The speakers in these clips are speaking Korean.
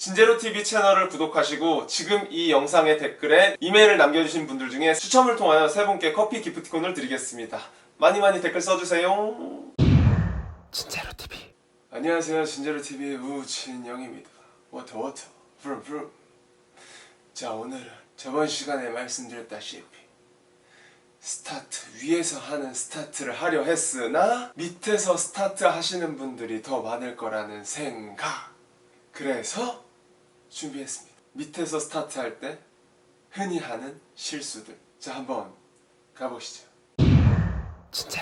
진제로TV 채널을 구독하시고 지금 이 영상의 댓글에 이메일을 남겨주신 분들 중에 추첨을 통하여 세 분께 커피 기프티콘을 드리겠습니다. 많이 많이 댓글 써주세요. 진제로TV 안녕하세요. 진제로TV의 우진영입니다. 워터 워터 브룸 브룸 자 오늘은 저번 시간에 말씀드렸다시피 스타트 위에서 하는 스타트를 하려 했으나 밑에서 스타트 하시는 분들이 더 많을 거라는 생각 그래서 준비했습니다. 밑에서 스타트 할 때 흔히 하는 실수들. 자 한번 가보시죠. TV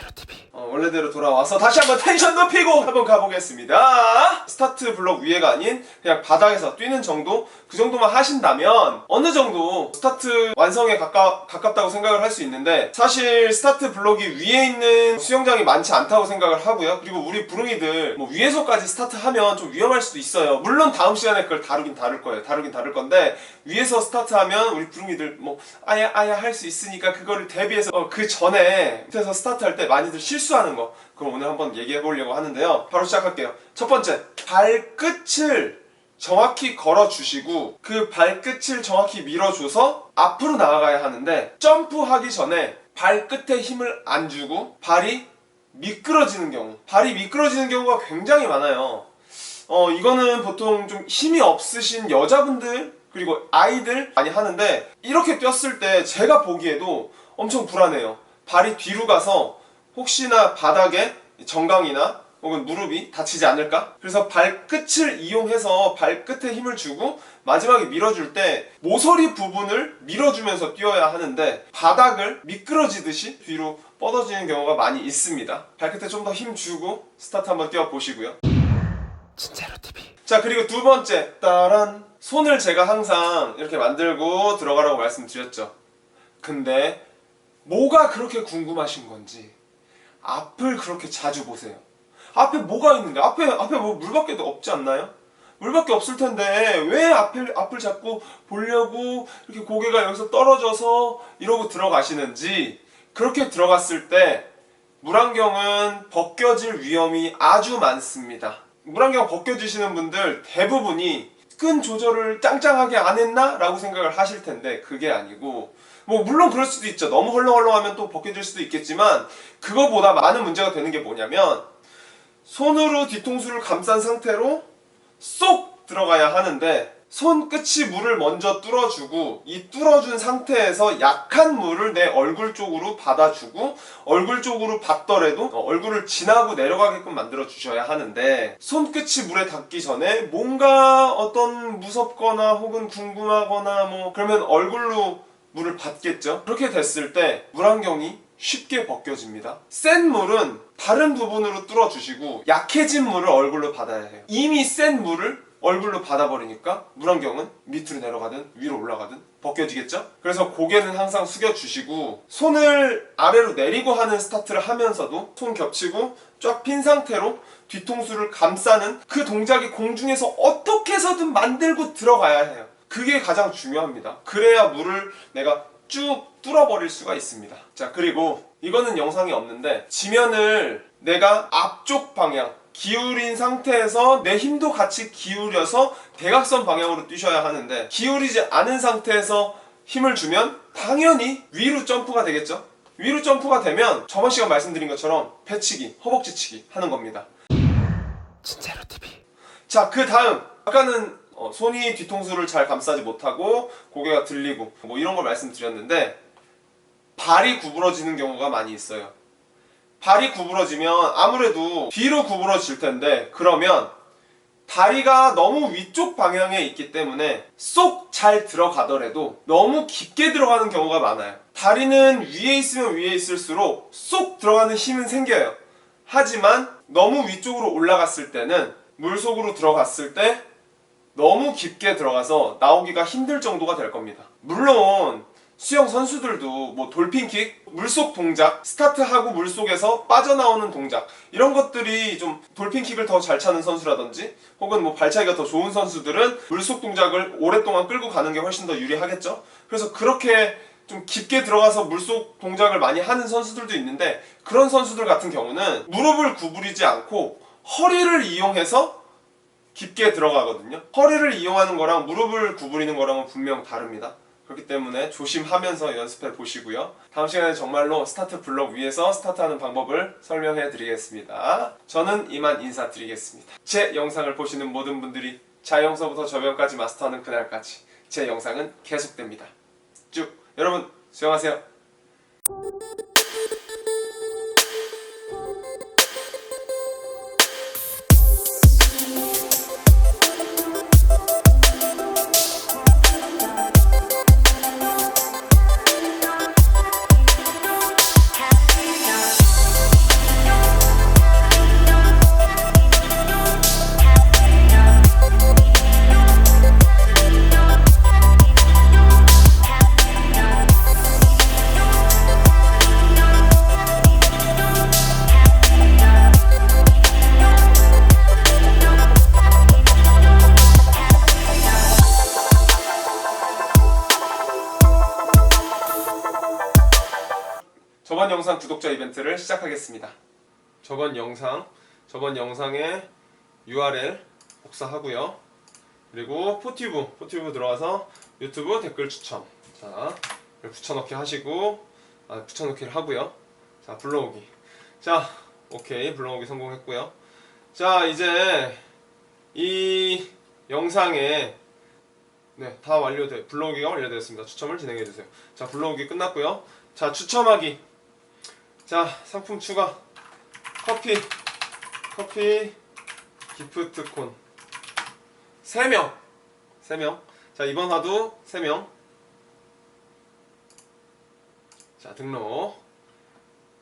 어, 원래대로 돌아와서 다시 한번 텐션 높이고 한번 가보겠습니다. 스타트 블록 위에가 아닌 그냥 바닥에서 뛰는 정도? 그 정도만 하신다면 어느 정도 스타트 완성에 가까, 가깝다고 생각을 할 수 있는데 사실 스타트 블록이 위에 있는 수영장이 많지 않다고 생각을 하고요. 그리고 우리 부릉이들 뭐 위에서까지 스타트하면 좀 위험할 수도 있어요. 물론 다음 시간에 그걸 다루긴 다룰 거예요. 다루긴 다룰 건데 위에서 스타트하면 우리 부릉이들 뭐 아야 아야 할 수 있으니까 그거를 대비해서 어, 그 전에 밑에서 스타트할 때 많이들 실수 하는 거. 그럼 오늘 한번 얘기해 보려고 하는데요. 바로 시작할게요. 첫 번째 발끝을 정확히 걸어 주시고 그 발끝을 정확히 밀어줘서 앞으로 나아가야 하는데 점프하기 전에 발끝에 힘을 안 주고 발이 미끄러지는 경우. 발이 미끄러지는 경우가 굉장히 많아요. 어 이거는 보통 좀 힘이 없으신 여자분들 그리고 아이들 많이 하는데 이렇게 뛰었을 때 제가 보기에도 엄청 불안해요. 발이 뒤로 가서 혹시나 바닥에 정강이나 혹은 무릎이 다치지 않을까? 그래서 발끝을 이용해서 발끝에 힘을 주고 마지막에 밀어줄 때 모서리 부분을 밀어주면서 뛰어야 하는데 바닥을 미끄러지듯이 뒤로 뻗어지는 경우가 많이 있습니다. 발끝에 좀 더 힘 주고 스타트 한번 뛰어 보시고요. 진짜로 TV. 자 그리고 두 번째 따란 손을 제가 항상 이렇게 만들고 들어가라고 말씀드렸죠. 근데 뭐가 그렇게 궁금하신 건지 앞을 그렇게 자주 보세요. 앞에 뭐가 있는데 앞에 앞에 뭐 물밖에 없지 않나요? 물밖에 없을 텐데 왜 앞을 앞을 잡고 보려고 이렇게 고개가 여기서 떨어져서 이러고 들어가시는지 그렇게 들어갔을 때 물안경은 벗겨질 위험이 아주 많습니다. 물안경 벗겨지시는 분들 대부분이 끈 조절을 짱짱하게 안 했나? 라고 생각을 하실 텐데 그게 아니고 뭐 물론 그럴 수도 있죠. 너무 헐렁헐렁하면 또 벗겨질 수도 있겠지만 그거보다 많은 문제가 되는 게 뭐냐면 손으로 뒤통수를 감싼 상태로 쏙 들어가야 하는데 손끝이 물을 먼저 뚫어주고 이 뚫어준 상태에서 약한 물을 내 얼굴 쪽으로 받아주고 얼굴 쪽으로 받더라도 어, 얼굴을 지나고 내려가게끔 만들어 주셔야 하는데 손끝이 물에 닿기 전에 뭔가 어떤 무섭거나 혹은 궁금하거나 뭐 그러면 얼굴로 물을 받겠죠? 그렇게 됐을 때 물안경이 쉽게 벗겨집니다. 센 물은 다른 부분으로 뚫어주시고 약해진 물을 얼굴로 받아야 해요. 이미 센 물을 얼굴로 받아버리니까 물안경은 밑으로 내려가든 위로 올라가든 벗겨지겠죠? 그래서 고개는 항상 숙여주시고 손을 아래로 내리고 하는 스타트를 하면서도 손 겹치고 쫙 핀 상태로 뒤통수를 감싸는 그 동작이 공중에서 어떻게 해서든 만들고 들어가야 해요 그게 가장 중요합니다. 그래야 물을 내가 쭉 뚫어버릴 수가 있습니다. 자 그리고 이거는 영상이 없는데 지면을 내가 앞쪽 방향 기울인 상태에서 내 힘도 같이 기울여서 대각선 방향으로 뛰셔야 하는데 기울이지 않은 상태에서 힘을 주면 당연히 위로 점프가 되겠죠? 위로 점프가 되면 저번 시간 말씀드린 것처럼 배치기, 허벅지치기 하는 겁니다. 진짜로 TV 자 그 다음 아까는 어, 손이 뒤통수를 잘 감싸지 못하고 고개가 들리고 뭐 이런 걸 말씀드렸는데 발이 구부러지는 경우가 많이 있어요. 발이 구부러지면 아무래도 뒤로 구부러질 텐데 그러면 다리가 너무 위쪽 방향에 있기 때문에 쏙 잘 들어가더라도 너무 깊게 들어가는 경우가 많아요. 다리는 위에 있으면 위에 있을수록 쏙 들어가는 힘은 생겨요. 하지만 너무 위쪽으로 올라갔을 때는 물 속으로 들어갔을 때 너무 깊게 들어가서 나오기가 힘들 정도가 될 겁니다 물론 수영 선수들도 뭐 돌핀킥, 물속 동작, 스타트하고 물속에서 빠져나오는 동작 이런 것들이 좀 돌핀킥을 더 잘 차는 선수라든지 혹은 뭐 발차기가 더 좋은 선수들은 물속 동작을 오랫동안 끌고 가는 게 훨씬 더 유리하겠죠. 그래서 그렇게 좀 깊게 들어가서 물속 동작을 많이 하는 선수들도 있는데 그런 선수들 같은 경우는 무릎을 구부리지 않고 허리를 이용해서 깊게 들어가거든요. 허리를 이용하는 거랑 무릎을 구부리는 거랑은 분명 다릅니다. 그렇기 때문에 조심하면서 연습해 보시고요. 다음 시간에 정말로 스타트 블록 위에서 스타트하는 방법을 설명해 드리겠습니다. 저는 이만 인사드리겠습니다. 제 영상을 보시는 모든 분들이 자영서부터 저변까지 마스터하는 그날까지 제 영상은 계속됩니다. 쭉 여러분 수영하세요. 영상 구독자 이벤트를 시작하겠습니다. 저번 영상, 저번 영상의 URL 복사하고요. 그리고 포티브, 포티브 들어와서 유튜브 댓글 추천. 자, 붙여넣기 하시고, 아, 붙여넣기를 하고요. 자, 불러오기. 자, 오케이, 불러오기 성공했고요. 자, 이제 이 영상에 네, 다 완료돼. 불러오기가 완료되었습니다. 추첨을 진행해 주세요. 자, 불러오기 끝났고요. 자, 추첨하기. 자 상품 추가. 커피. 커피. 기프트콘. 3명. 3명. 자 이번 화도 3명. 자 등록.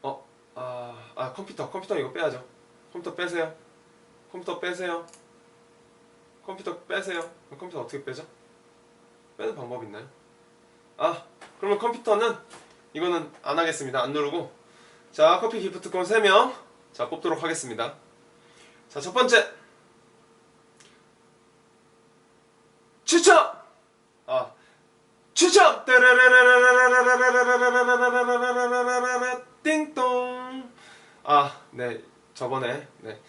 어, 아, 아 컴퓨터. 컴퓨터 이거 빼야죠. 컴퓨터 빼세요. 컴퓨터 빼세요. 컴퓨터 빼세요. 컴퓨터 어떻게 빼죠? 빼는 방법 있나요? 아 그러면 컴퓨터는 이거는 안 하겠습니다. 안 누르고 자, 커피 기프트콘 3명. 자, 뽑도록 하겠습니다. 자, 첫 번째. 추첨! 아, 추첨! 띵동! 아, 네. 저번에, 네.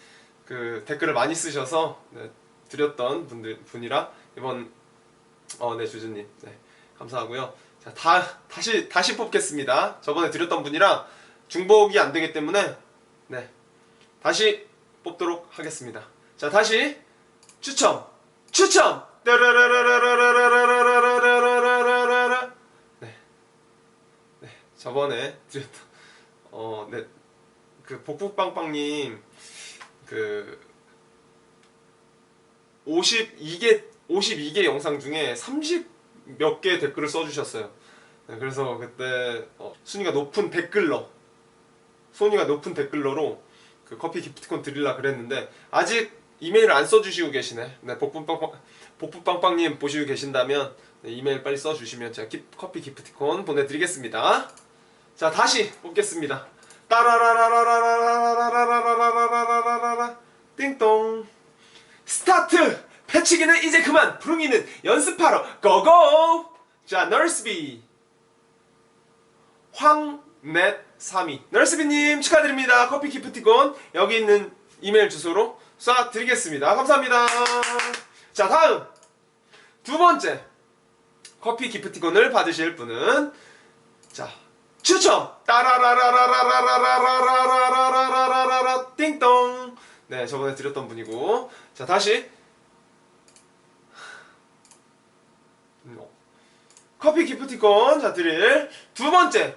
그 댓글을 많이 쓰셔서, 네. 드렸던 분들, 분이라, 이번, 어, 네, 주주님. 네. 감사하고요. 자, 다, 다시, 다시 뽑겠습니다. 저번에 드렸던 분이라, 중복이 안 되기 때문에 네 다시 뽑도록 하겠습니다. 자 다시 추첨 추첨 네, 네 저번에 드렸던 어네그 복북빵빵님 그 52개 52개 영상 중에 30 몇 개 댓글을 써주셨어요. 네, 그래서 그때 어, 순위가 높은 댓글러 손위가 높은 댓글러로 그 커피 기프티콘 드릴라 그랬는데 아직 이메일을 안 써주시고 계시네. 네, 복분빵빵님 보시고 계신다면 네, 이메일 빨리 써주시면 제가 기, 커피 기프티콘 보내드리겠습니다. 자 다시 뽑겠습니다. 따라라라라라라라라라라라라라라라 띵동 스타트 패치기는 이제 그만 부릉이는 연습하러 고고 자 널스비 황 넷 3위 널스비님 축하드립니다. 커피 기프티콘. 여기 있는 이메일 주소로 쏴드리겠습니다. 감사합니다. 자 다음. 두 번째. 커피 기프티콘을 받으실 분은 자 추첨. 따라라라라라라라라라라라라라라라 띵동 네 저번에 드렸던 분이고 자 다시 커피 기프티콘 자 드릴 두 번째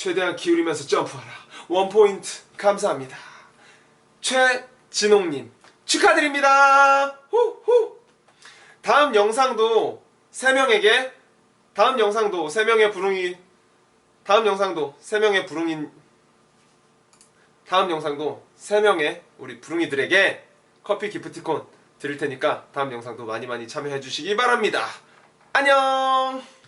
최대한 기울이면서 점프하라. 원 포인트 감사합니다. 최진홍님 축하드립니다. 후후. 다음 영상도 세 명에게 다음 영상도 세 명의 부릉이 다음 영상도 세 명의 부릉인 다음 영상도 세 명의 우리 부릉이들에게 커피 기프티콘 드릴 테니까 다음 영상도 많이 많이 참여해 주시기 바랍니다. 안녕!